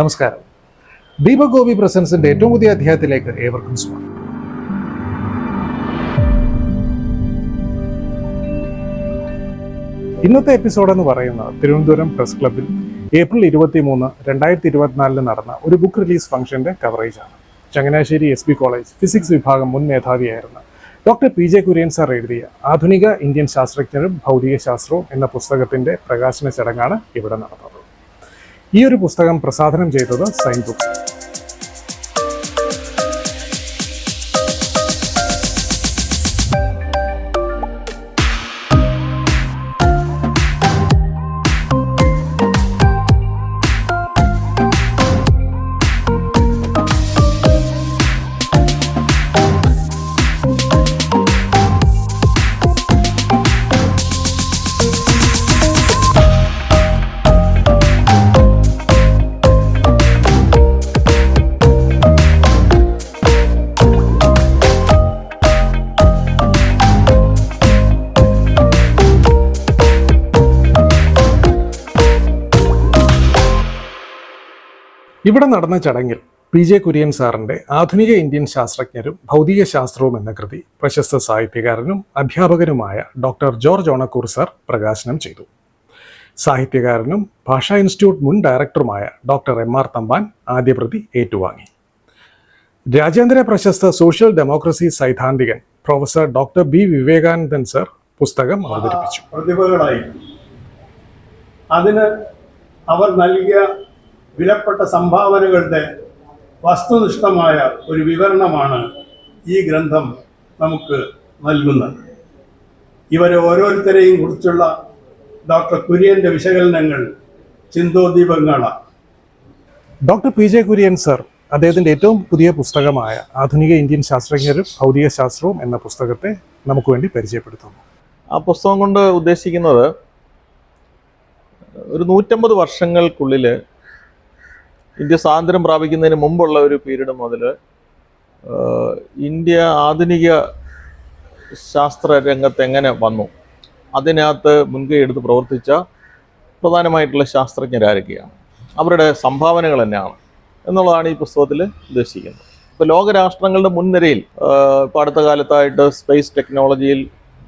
നമസ്കാരം. ദീപഗോപി ഗോപി പ്രസൻസിന്റെ ഏറ്റവും പുതിയ അധ്യായത്തിലേക്ക് ഏവർക്കും സ്വാഗതം. ഇന്നത്തെ എപ്പിസോഡ് എന്ന് പറയുന്നത് തിരുവനന്തപുരം പ്രസ് ക്ലബിൽ ഏപ്രിൽ ഇരുപത്തി മൂന്ന് രണ്ടായിരത്തി ഇരുപത്തിനാലിന് നടന്ന ഒരു ബുക്ക് റിലീസ് ഫംഗ്ഷന്റെ കവറേജ് ആണ്. Changanassery S B college physics വിഭാഗം മുൻ മേധാവിയായിരുന്ന doctor P J Kurian sir എഴുതിയ ആധുനിക ഇന്ത്യൻ ശാസ്ത്രജ്ഞരും ഭൗതിക ശാസ്ത്രവും എന്ന പുസ്തകത്തിന്റെ പ്രകാശന ചടങ്ങാണ് ഇവിടെ നടന്നത്. ഈ ഒരു പുസ്തകം പ്രസാധനം ചെയ്തത് സൈൻ ബുക്സ് ഇവിടെ നടന്ന ചടങ്ങിൽ പി ജെ കുര്യൻ സാറിന്റെ ആധുനിക ഇന്ത്യൻ ശാസ്ത്രജ്ഞരും ഭൗതിക ശാസ്ത്രവും എന്ന കൃതി പ്രശസ്ത സാഹിത്യകാരനും അധ്യാപകനുമായ ഡോക്ടർ ജോർജ് ഓണക്കൂർ സാർ പ്രകാശനം ചെയ്തു. സാഹിത്യകാരനും ഭാഷാ ഇൻസ്റ്റിറ്റ്യൂട്ട് മുൻ ഡയറക്ടറുമായ ഡോക്ടർ എം ആർ തമ്പാൻ ആദ്യ പ്രതി ഏറ്റുവാങ്ങി. രാജ്യാന്തര പ്രശസ്ത social democracy സൈദ്ധാന്തികൻ professor doctor B Vivekanandan sir പുസ്തകം അവതരിപ്പിച്ചു. പ്രതിഭകളായി. അതിന് അവർ നൽകിയ വിലപ്പെട്ട സംഭാവനകളുടെ വസ്തുനിഷ്ഠമായ ഒരു വിവരണമാണ് ഈ ഗ്രന്ഥം നമുക്ക് നൽകുന്നത്. ഇവരെ ഓരോരുത്തരെയും കുറിച്ചുള്ള ഡോക്ടർ കുര്യന്റെ വിശകലനങ്ങൾ ചിന്തോദ്ദീപങ്ങളാണ് doctor P J Kurian sir അദ്ദേഹത്തിന്റെ ഏറ്റവും പുതിയ പുസ്തകമായ ആധുനിക ഇന്ത്യൻ ശാസ്ത്രജ്ഞരും ഭൗതിക ശാസ്ത്രവും എന്ന പുസ്തകത്തെ നമുക്ക് വേണ്ടി പരിചയപ്പെടുത്തുന്നു. ആ പുസ്തകം കൊണ്ട് ഉദ്ദേശിക്കുന്നത് ഒരു നൂറ്റമ്പത് വർഷങ്ങൾക്കുള്ളിൽ ഇന്ത്യ സ്വാതന്ത്ര്യം പ്രാപിക്കുന്നതിന് മുമ്പുള്ള ഒരു പീരീഡ് മുതൽ ഇന്ത്യ ആധുനിക ശാസ്ത്ര രംഗത്ത് എങ്ങനെ വന്നു? അതിനകത്ത് മുൻകൈ എടുത്ത് പ്രവർത്തിച്ച പ്രധാനമായിട്ടുള്ള ശാസ്ത്രജ്ഞരാരൊക്കെയാണ് അവരുടെ സംഭാവനകൾ തന്നെയാണ് എന്നുള്ളതാണ് ഈ പുസ്തകത്തിൽ ഉദ്ദേശിക്കുന്നത്. ഇപ്പോൾ ലോകരാഷ്ട്രങ്ങളുടെ മുൻനിരയിൽ ഇപ്പോൾ അടുത്ത കാലത്തായിട്ട് സ്പേസ് ടെക്നോളജിയിൽ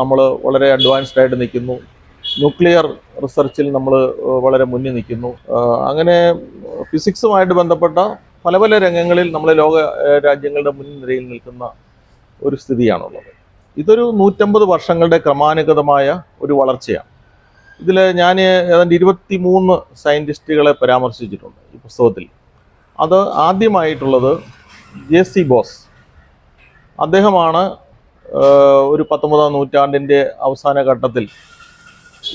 നമ്മൾ വളരെ അഡ്വാൻസ്ഡ് ആയിട്ട് നിൽക്കുന്നു. ന്യൂക്ലിയർ റിസർച്ചിൽ നമ്മൾ വളരെ മുന്നിൽ നിൽക്കുന്നു. അങ്ങനെ ഫിസിക്സുമായിട്ട് ബന്ധപ്പെട്ട പല പല രംഗങ്ങളിൽ നമ്മളെ ലോക രാജ്യങ്ങളുടെ മുൻനിരയിൽ നിൽക്കുന്ന ഒരു സ്ഥിതിയാണുള്ളത്. ഇതൊരു നൂറ്റമ്പത് വർഷങ്ങളുടെ ക്രമാനുഗതമായ ഒരു വളർച്ചയാണ്. ഇതിൽ ഞാൻ ഏതാണ്ട് ഇരുപത്തി മൂന്ന് സയന്റിസ്റ്റുകളെ പരാമർശിച്ചിട്ടുണ്ട് ഈ പുസ്തകത്തിൽ. അത് ആദ്യമായിട്ടുള്ളത് ജെ സി ബോസ്. അദ്ദേഹമാണ് ഒരു പത്തൊമ്പതാം നൂറ്റാണ്ടിന്റെ അവസാന ഘട്ടത്തിൽ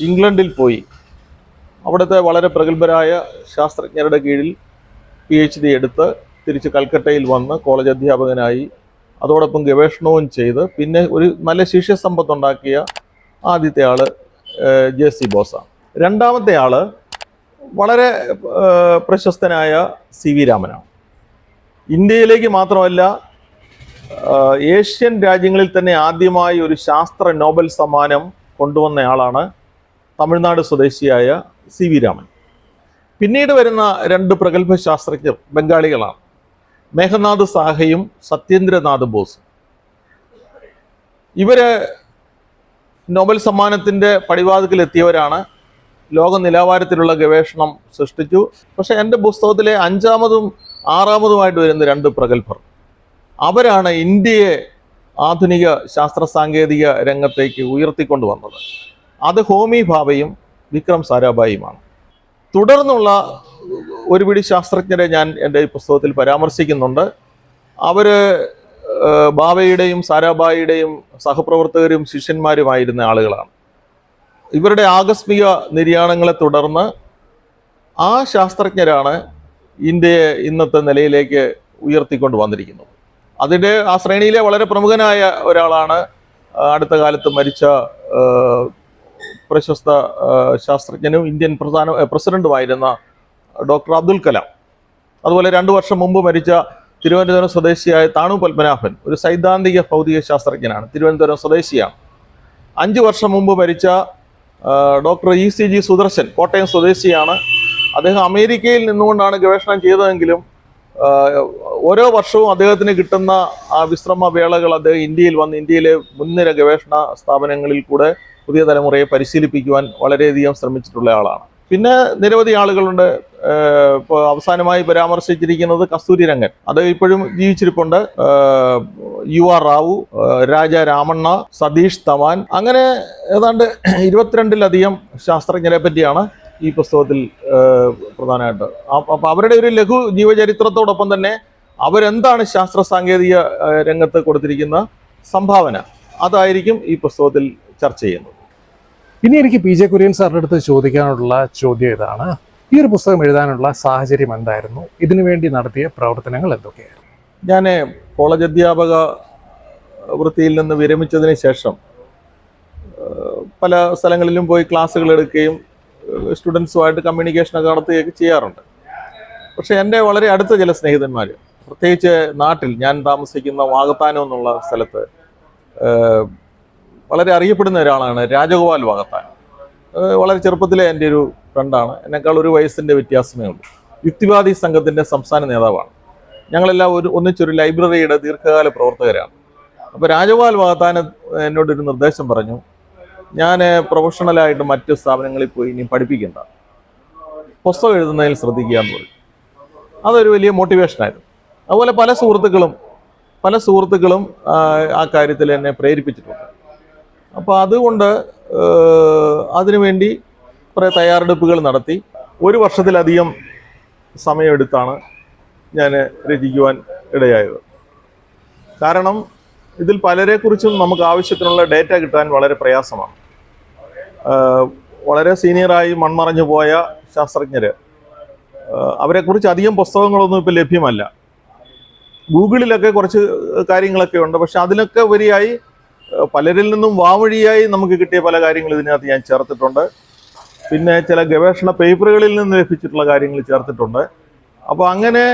ഇംഗ്ലണ്ടിൽ പോയി. അവിടുത്തെ വളരെ പ്രഗത്ഭരായ ശാസ്ത്രജ്ഞരുടെ കീഴിൽ പി എച്ച് ഡി എടുത്ത് തിരിച്ച് കൽക്കട്ടയിൽ വന്ന് കോളേജ് അധ്യാപകനായി അതോടൊപ്പം ഗവേഷണവും ചെയ്ത് പിന്നെ ഒരു നല്ല ശിഷ്യസമ്പത്തുണ്ടാക്കിയ ആദ്യത്തെ ആൾ ജെ സി ബോസാണ് രണ്ടാമത്തെ ആൾ വളരെ പ്രശസ്തനായ സി വി രാമനാണ്. ഇന്ത്യയിലേക്ക് മാത്രമല്ല ഏഷ്യൻ രാജ്യങ്ങളിൽ തന്നെ ആദ്യമായി ഒരു ശാസ്ത്ര നോബൽ സമ്മാനം കൊണ്ടുവന്നയാളാണ് തമിഴ്നാട് സ്വദേശിയായ സി വി രാമൻ. പിന്നീട് വരുന്ന രണ്ട് പ്രഗത്ഭ ശാസ്ത്രജ്ഞർ ബംഗാളികളാണ്. മേഘനാഥ് സാഹയും സത്യേന്ദ്രനാഥ് ബോസും. ഇവർ നോബൽ സമ്മാനത്തിന്റെ പടിവാതിക്കൽ എത്തിയവരാണ് ലോക നിലവാരത്തിലുള്ള ഗവേഷണം സൃഷ്ടിച്ചു. പക്ഷേ എന്റെ പുസ്തകത്തിലെ അഞ്ചാമതും ആറാമതുമായിട്ട് വരുന്ന രണ്ട് പ്രഗത്ഭർ അവരാണ് ഇന്ത്യയെ ആധുനിക ശാസ്ത്ര സാങ്കേതിക രംഗത്തേക്ക് ഉയർത്തിക്കൊണ്ടുവന്നത്. അത് ഹോമി ഭാവയും വിക്രം സാരാഭായിയുമാണ്. തുടർന്നുള്ള ഒരു പിടി ശാസ്ത്രജ്ഞരെ ഞാൻ എന്റെ ഈ പുസ്തകത്തിൽ പരാമർശിക്കുന്നുണ്ട്. അവർ ബാബയുടെയും സാരാഭായിയുടെയും സഹപ്രവർത്തകരും ശിഷ്യന്മാരുമായിരുന്ന ആളുകളാണ്. ഇവരുടെ ആകസ്മിക നിര്യാണങ്ങളെ തുടർന്ന് ആ ശാസ്ത്രജ്ഞരാണ് ഇന്ത്യയെ ഇന്നത്തെ നിലയിലേക്ക് ഉയർത്തിക്കൊണ്ട് വന്നിരിക്കുന്നത്. അതിന്റെ ആ ശ്രേണിയിലെ വളരെ പ്രമുഖനായ ഒരാളാണ് അടുത്ത കാലത്ത് മരിച്ച പ്രശസ്ത ശാസ്ത്രജ്ഞനും ഇന്ത്യൻ പ്രധാന പ്രസിഡന്റുമായിരുന്ന ഡോക്ടർ അബ്ദുൽ കലാം. അതുപോലെ രണ്ടു വർഷം മുമ്പ് മരിച്ച തിരുവനന്തപുരം സ്വദേശിയായ താണു പത്മനാഭൻ ഒരു സൈദ്ധാന്തിക ഭൗതിക ശാസ്ത്രജ്ഞനാണ് തിരുവനന്തപുരം സ്വദേശിയാണ്. അഞ്ച് വർഷം മുമ്പ് മരിച്ച doctor E C G Sudarshan Kottayam സ്വദേശിയാണ്. അദ്ദേഹം അമേരിക്കയിൽ നിന്നുകൊണ്ടാണ് ഗവേഷണം ചെയ്തതെങ്കിലും ഓരോ വർഷവും അദ്ദേഹത്തിന് കിട്ടുന്ന ആ വിശ്രമ വേളകൾ അദ്ദേഹം ഇന്ത്യയിൽ വന്ന് ഇന്ത്യയിലെ മുൻനിര ഗവേഷണ സ്ഥാപനങ്ങളിൽ കൂടെ പുതിയ തലമുറയെ പരിശീലിപ്പിക്കുവാൻ വളരെയധികം ശ്രമിച്ചിട്ടുള്ള ആളാണ്. പിന്നെ നിരവധി ആളുകളുണ്ട്. ഇപ്പോൾ അവസാനമായി പരാമർശിച്ചിരിക്കുന്നത് കസ്തൂരി രംഗൻ. അത് ഇപ്പോഴും ജീവിച്ചിരിപ്പുണ്ട്. യു ആർ റാവു രാജ രാമണ്ണ സതീഷ് തവാൻ അങ്ങനെ ഏതാണ്ട് ഇരുപത്തിരണ്ടിലധികം ശാസ്ത്രജ്ഞരെ പറ്റിയാണ് ഈ പുസ്തകത്തിൽ പ്രധാനമായിട്ട്. അപ്പം അവരുടെ ഒരു ലഘു ജീവചരിത്രത്തോടൊപ്പം തന്നെ അവരെന്താണ് ശാസ്ത്ര സാങ്കേതിക രംഗത്ത് കൊടുത്തിരിക്കുന്ന സംഭാവന? അതായിരിക്കും ഈ പുസ്തകത്തിൽ ചർച്ച ചെയ്യുന്നത് ഇനി എനിക്ക് പി ജെ കുര്യൻ സാറിന്റെ അടുത്ത് ചോദിക്കാനുള്ള ചോദ്യം ഇതാണ്. ഈ ഒരു പുസ്തകം എഴുതാനുള്ള സാഹചര്യം എന്തായിരുന്നു? ഇതിനു വേണ്ടി നടത്തിയ പ്രവർത്തനങ്ങൾ എന്തൊക്കെയായിരുന്നു? ഞാൻ കോളേജ് അധ്യാപക വൃത്തിയിൽ നിന്ന് വിരമിച്ചതിന് ശേഷം പല സ്ഥലങ്ങളിലും പോയി ക്ലാസ്സുകൾ എടുക്കുകയും സ്റ്റുഡൻസുമായിട്ട് കമ്മ്യൂണിക്കേഷനൊക്കെ നടത്തുകയൊക്കെ ചെയ്യാറുണ്ട്. പക്ഷേ എന്റെ വളരെ അടുത്ത ചില സ്നേഹിതന്മാർ പ്രത്യേകിച്ച് നാട്ടിൽ ഞാൻ താമസിക്കുന്ന വാഗത്താനം എന്നുള്ള സ്ഥലത്ത് വളരെ അറിയപ്പെടുന്ന ഒരാളാണ് രാജഗോപാൽ വാകത്താനം വളരെ ചെറുപ്പത്തിലെ എന്റെ ഒരു ഫ്രണ്ടാണ്. എന്നെക്കാൾ ഒരു വയസ്സിന്റെ വ്യത്യാസമേ ഉള്ളൂ. യുക്തിവാദി സംഘത്തിന്റെ സംസ്ഥാന നേതാവാണ്. ഞങ്ങളെല്ലാം ഒരു ഒന്നിച്ചൊരു ലൈബ്രറിയുടെ ദീർഘകാല പ്രവർത്തകരാണ്. അപ്പോൾ രാജഗോപാൽ വാഗത്താൻ എന്നോടൊരു നിർദ്ദേശം പറഞ്ഞു ഞാൻ പ്രൊഫഷണലായിട്ട് മറ്റ് സ്ഥാപനങ്ങളിൽ പോയി ഇനി പഠിപ്പിക്കേണ്ട. പുസ്തകം എഴുതുന്നതിൽ ശ്രദ്ധിക്കുക എന്ന് പറഞ്ഞു. അതൊരു വലിയ മോട്ടിവേഷനായിരുന്നു. അതുപോലെ പല സുഹൃത്തുക്കളും പല സുഹൃത്തുക്കളും ആ കാര്യത്തിൽ എന്നെ പ്രേരിപ്പിച്ചിട്ടുണ്ട്. അപ്പോൾ അതുകൊണ്ട് അതിനുവേണ്ടി കുറേ തയ്യാറെടുപ്പുകൾ നടത്തി. ഒരു വർഷത്തിലധികം സമയമെടുത്താണ് ഞാൻ രചിക്കുവാൻ ഇടയായത്. കാരണം ഇതിൽ പലരെക്കുറിച്ചും നമുക്ക് ആവശ്യത്തിനുള്ള ഡേറ്റ കിട്ടാൻ വളരെ പ്രയാസമാണ്. വളരെ സീനിയറായി മൺമറഞ്ഞു പോയ ശാസ്ത്രജ്ഞർ അവരെക്കുറിച്ച് അധികം പുസ്തകങ്ങളൊന്നും ഇപ്പോൾ ലഭ്യമല്ല. ഗൂഗിളിലൊക്കെ കുറച്ച് കാര്യങ്ങളൊക്കെ ഉണ്ട്. പക്ഷെ അതിനൊക്കെ ഉപരിയായി പലരിൽ നിന്നും വാവഴിയായി നമുക്ക് കിട്ടിയ പല കാര്യങ്ങൾ ഇതിനകത്ത് ഞാൻ ചേർത്തിട്ടുണ്ട്. പിന്നെ ചില ഗവേഷണ പേപ്പറുകളിൽ നിന്ന് ലഭിച്ചിട്ടുള്ള കാര്യങ്ങൾ ചേർത്തിട്ടുണ്ട്. അപ്പോൾ അങ്ങനെ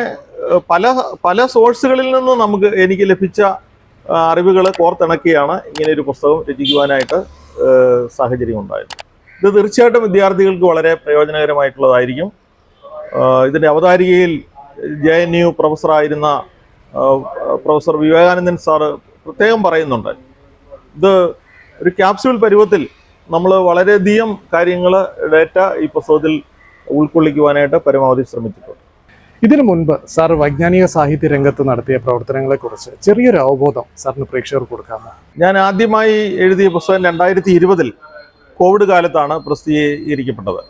പല പല സോഴ്സുകളിൽ നിന്നും നമുക്ക് എനിക്ക് ലഭിച്ച അറിവുകൾ കോർത്തിണക്കിയാണ് ഇങ്ങനെ ഒരു പുസ്തകം രചിക്കുവാനായിട്ട് സാഹചര്യം ഉണ്ടായത്. ഇത് തീർച്ചയായിട്ടും വിദ്യാർത്ഥികൾക്ക് വളരെ പ്രയോജനകരമായിട്ടുള്ളതായിരിക്കും. ഇതിന്റെ അവതാരികയിൽ ജെ എൻ യു പ്രൊഫസറായിരുന്ന പ്രൊഫസർ വിവേകാനന്ദൻ സാറ് പ്രത്യേകം പറയുന്നുണ്ട്. ഇത് ഒരു ക്യാപ്സ്യൂൾ പരുവത്തിൽ നമ്മൾ വളരെയധികം കാര്യങ്ങൾ ഡേറ്റ ഈ പുസ്തകത്തിൽ ഉൾക്കൊള്ളിക്കുവാനായിട്ട് പരമാവധി ശ്രമിച്ചിട്ടുണ്ട്. ഇതിനു മുൻപ് സാർ വൈജ്ഞാനിക സാഹിത്യ രംഗത്ത് നടത്തിയ പ്രവർത്തനങ്ങളെക്കുറിച്ച് ചെറിയൊരു അവബോധം സാറിന് പ്രേക്ഷകർക്ക് കൊടുക്കാമോ? ഞാൻ ആദ്യമായി എഴുതിയ പുസ്തകം രണ്ടായിരത്തി ഇരുപതിൽ കോവിഡ് കാലത്താണ് പ്രസിദ്ധീകരിക്കപ്പെട്ടത്.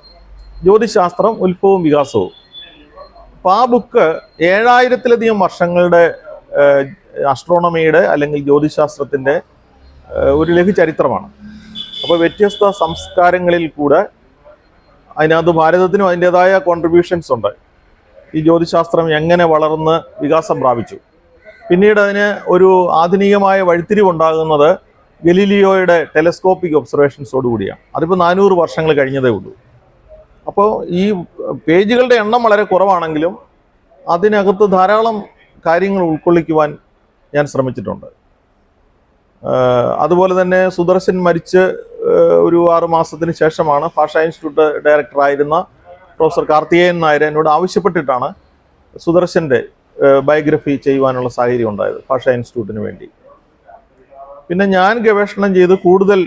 ജ്യോതിശാസ്ത്രം ഉത്ഭവവും വികാസവും. അപ്പോൾ ആ ബുക്ക് ഏഴായിരത്തിലധികം വർഷങ്ങളുടെ അസ്ട്രോണമിയുടെ അല്ലെങ്കിൽ ജ്യോതിശാസ്ത്രത്തിന്റെ ഒരു ലഘു ചരിത്രമാണ്. അപ്പോൾ വ്യത്യസ്ത സംസ്കാരങ്ങളിൽ കൂടെ അതിനകത്ത് ഭാരതത്തിനും അതിന്റെതായ കോൺട്രിബ്യൂഷൻസ് ഉണ്ട്. ഈ ജ്യോതിശാസ്ത്രം എങ്ങനെ വളർന്ന് വികാസം പ്രാപിച്ചു. പിന്നീട് അതിന് ഒരു ആധുനികമായ വഴിത്തിരിവുണ്ടാകുന്നത് ഗലീലിയോയുടെ ടെലസ്കോപ്പിക് ഒബ്സർവേഷൻസോടുകൂടിയാണ് അതിപ്പോൾ നാനൂറ് വർഷങ്ങൾ കഴിഞ്ഞതേ ഉള്ളൂ. അപ്പോൾ ഈ പേജുകളുടെ എണ്ണം വളരെ കുറവാണെങ്കിലും അതിനകത്ത് ധാരാളം കാര്യങ്ങൾ ഉൾക്കൊള്ളിക്കുവാൻ ഞാൻ ശ്രമിച്ചിട്ടുണ്ട്. അതുപോലെ തന്നെ സുദർശൻ മരിച്ച് ഒരു ആറ് മാസത്തിന് ശേഷമാണ് ഭാഷ ഇൻസ്റ്റിറ്റ്യൂട്ട് ഡയറക്ടറായിരുന്ന പ്രൊഫസർ കാർത്തികേയൻ നായർ എന്നോട് ആവശ്യപ്പെട്ടിട്ടാണ് സുദർശന്റെ ബയോഗ്രഫി ചെയ്യുവാനുള്ള സാഹചര്യം ഉണ്ടായത് ഭാഷ ഇൻസ്റ്റിറ്റ്യൂട്ടിന് വേണ്ടി. പിന്നെ ഞാൻ ഗവേഷണം ചെയ്ത് കൂടുതൽ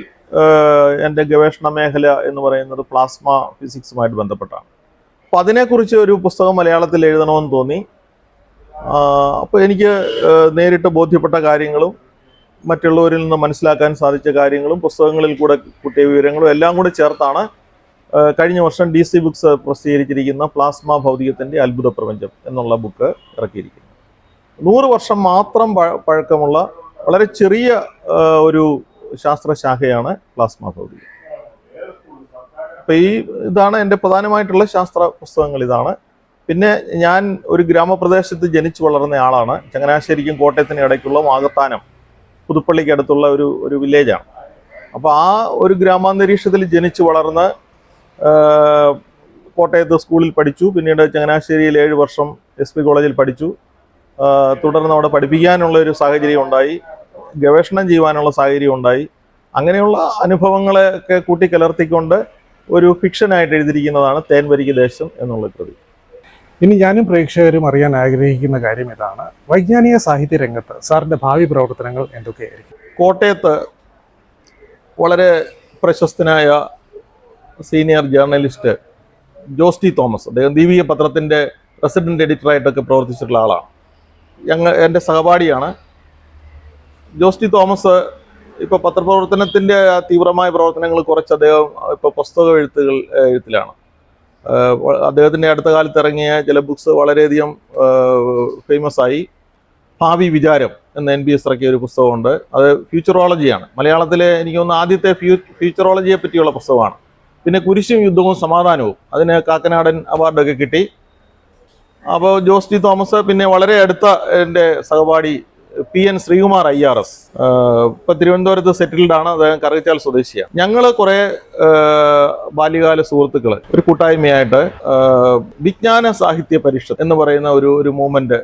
എന്റെ ഗവേഷണ മേഖല എന്ന് പറയുന്നത് പ്ലാസ്മ ഫിസിക്സുമായിട്ട് ബന്ധപ്പെട്ടാണ്. അപ്പം അതിനെക്കുറിച്ച് ഒരു പുസ്തകം മലയാളത്തിൽ എഴുതണമെന്ന് തോന്നി. അപ്പോൾ എനിക്ക് നേരിട്ട് ബോധ്യപ്പെട്ട കാര്യങ്ങളും മറ്റുള്ളവരിൽ നിന്ന് മനസ്സിലാക്കാൻ സാധിച്ച കാര്യങ്ങളും പുസ്തകങ്ങളിൽ കൂടെ കിട്ടിയ വിവരങ്ങളും എല്ലാം കൂടെ ചേർത്താണ് കഴിഞ്ഞ വർഷം ഡി സി ബുക്സ് പ്രസിദ്ധീകരിച്ചിരിക്കുന്ന പ്ലാസ്മ ഭൗതികത്തിന്റെ അത്ഭുത പ്രപഞ്ചം എന്നുള്ള ബുക്ക് ഇറക്കിയിരിക്കുന്നത് നൂറ് വർഷം മാത്രം പഴക്കമുള്ള വളരെ ചെറിയ ഒരു ശാസ്ത്രശാഖയാണ് പ്ലാസ്മ ഭൗതികം. അപ്പം ഈ ഇതാണ് എന്റെ പ്രധാനമായിട്ടുള്ള ശാസ്ത്ര പുസ്തകങ്ങൾ ഇതാണ്. പിന്നെ ഞാൻ ഒരു ഗ്രാമപ്രദേശത്ത് ജനിച്ചു വളർന്ന ആളാണ്. ചങ്ങനാശ്ശേരിക്കും കോട്ടയത്തിനും ഇടയ്ക്കുള്ള വാകത്താനം പുതുപ്പള്ളിക്ക് അടുത്തുള്ള ഒരു ഒരു വില്ലേജാണ്. അപ്പോൾ ആ ഒരു ഗ്രാമാന്തരീക്ഷത്തിൽ ജനിച്ചു വളർന്ന് കോട്ടയത്ത് സ്കൂളിൽ പഠിച്ചു. പിന്നീട് ചങ്ങനാശ്ശേരിയിൽ ഏഴ് വർഷം എസ് പി കോളേജിൽ പഠിച്ചു. തുടർന്ന് അവിടെ പഠിപ്പിക്കാനുള്ള ഒരു സാഹചര്യം ഉണ്ടായി. ഗവേഷണം ചെയ്യുവാനുള്ള സാഹചര്യം ഉണ്ടായി. അങ്ങനെയുള്ള അനുഭവങ്ങളെയൊക്കെ കൂട്ടിക്കലർത്തിക്കൊണ്ട് ഒരു ഫിക്ഷനായിട്ട് എഴുതിയിരിക്കുന്നതാണ് തേൻവരിക്ക് വരിക ദേശം എന്നുള്ള കൃതി. ഇനി ഞാനും പ്രേക്ഷകരും അറിയാൻ ആഗ്രഹിക്കുന്ന കാര്യം ഇതാണ്. വൈജ്ഞാനിക സാഹിത്യ രംഗത്ത് സാറിന്റെ ഭാവി പ്രവർത്തനങ്ങൾ എന്തൊക്കെയായിരിക്കും? കോട്ടയത്ത് വളരെ പ്രശസ്തനായ senior journalist Jose T Thomas അദ്ദേഹം ദീപിക പത്രത്തിന്റെ റെസിഡന്റ് എഡിറ്ററായിട്ടൊക്കെ പ്രവർത്തിച്ചിട്ടുള്ള ആളാണ്. ഞങ്ങൾ എന്റെ സഹപാഠിയാണ്. ജോസ് ടി തോമസ് ഇപ്പോൾ പത്രപ്രവർത്തനത്തിന്റെ തീവ്രമായ പ്രവർത്തനങ്ങൾ കുറച്ച് അദ്ദേഹം ഇപ്പോൾ പുസ്തക എഴുത്തുകൾ എഴുത്തിലാണ്. അദ്ദേഹത്തിന്റെ അടുത്ത കാലത്ത് ഇറങ്ങിയ ചില ബുക്സ് വളരെയധികം ഫേമസ് ആയി. ഭാവി വിചാരം എന്ന എൻ ബി എസ് ഇറക്കിയ ഒരു പുസ്തകമുണ്ട്. അത് ഫ്യൂച്ചറോളജിയാണ് മലയാളത്തിലെ എനിക്ക് തോന്നുന്നു ആദ്യത്തെ ഫ്യൂ ഫ്യൂച്ചറോളജിയെ പറ്റിയുള്ള പുസ്തകമാണ്. പിന്നെ കുരിശും യുദ്ധവും സമാധാനവും. അതിന് കാക്കനാടൻ അവാർഡൊക്കെ കിട്ടി. അപ്പോൾ ജോസ് ടി തോമസ് പിന്നെ വളരെ അടുത്ത എന്റെ സഹപാഠി P N Sreekumar I R S. ഇപ്പം തിരുവനന്തപുരത്ത് സെറ്റിൽഡ് ആണ്. അദ്ദേഹം കറുകച്ചാൽ സ്വദേശിയാണ് ഞങ്ങൾ കുറേ ബാല്യകാല സുഹൃത്തുക്കൾ ഒരു കൂട്ടായ്മയായിട്ട് വിജ്ഞാന സാഹിത്യ പരിഷത്ത് എന്ന് പറയുന്ന ഒരു ഒരു മൂവ്മെന്റ്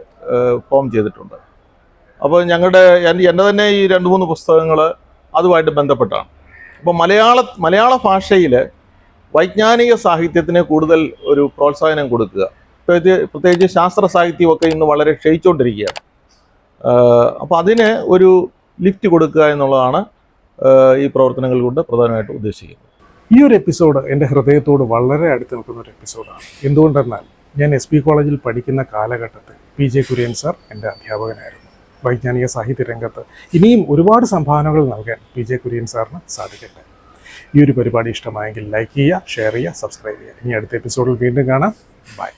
ഫോം ചെയ്തിട്ടുണ്ട്. അപ്പോൾ ഞങ്ങളുടെ എന്റെ തന്നെ ഈ രണ്ട് മൂന്ന് പുസ്തകങ്ങൾ അതുമായിട്ട് ബന്ധപ്പെട്ടാണ്. അപ്പോൾ മലയാള മലയാള ഭാഷയിൽ വൈജ്ഞാനിക സാഹിത്യത്തിന് കൂടുതൽ ഒരു പ്രോത്സാഹനം കൊടുക്കുക. പ്രത്യേകിച്ച് ശാസ്ത്ര സാഹിത്യമൊക്കെ ഇന്ന് വളരെ ക്ഷയിച്ചുകൊണ്ടിരിക്കുകയാണ് അപ്പോൾ അതിന് ഒരു ലിഫ്റ്റ് കൊടുക്കുക എന്നുള്ളതാണ് ഈ പ്രവർത്തനങ്ങൾ കൊണ്ട് പ്രധാനമായിട്ടും ഉദ്ദേശിക്കുന്നത്. ഈ ഒരു എപ്പിസോഡ് എന്റെ ഹൃദയത്തോട് വളരെ അടുത്ത് നിൽക്കുന്ന ഒരു എപ്പിസോഡാണ് എന്തുകൊണ്ടെന്നാൽ ഞാൻ എസ് പി കോളേജിൽ പഠിക്കുന്ന കാലഘട്ടത്തിൽ പി ജെ കുര്യൻ സാർ എന്റെ അധ്യാപകനായിരുന്നു. വൈജ്ഞാനിക സാഹിത്യ രംഗത്ത് ഇനിയും ഒരുപാട് സംഭാവനകൾ നൽകാൻ പി ജെ കുര്യൻ സാറിന് സാധിക്കട്ടെ. ഈ ഒരു പരിപാടി ഇഷ്ടമായെങ്കിൽ ലൈക്ക് ചെയ്യുക ഷെയർ ചെയ്യുക സബ്സ്ക്രൈബ് ചെയ്യുക. ഇനി അടുത്ത എപ്പിസോഡിൽ വീണ്ടും കാണാം. ബൈ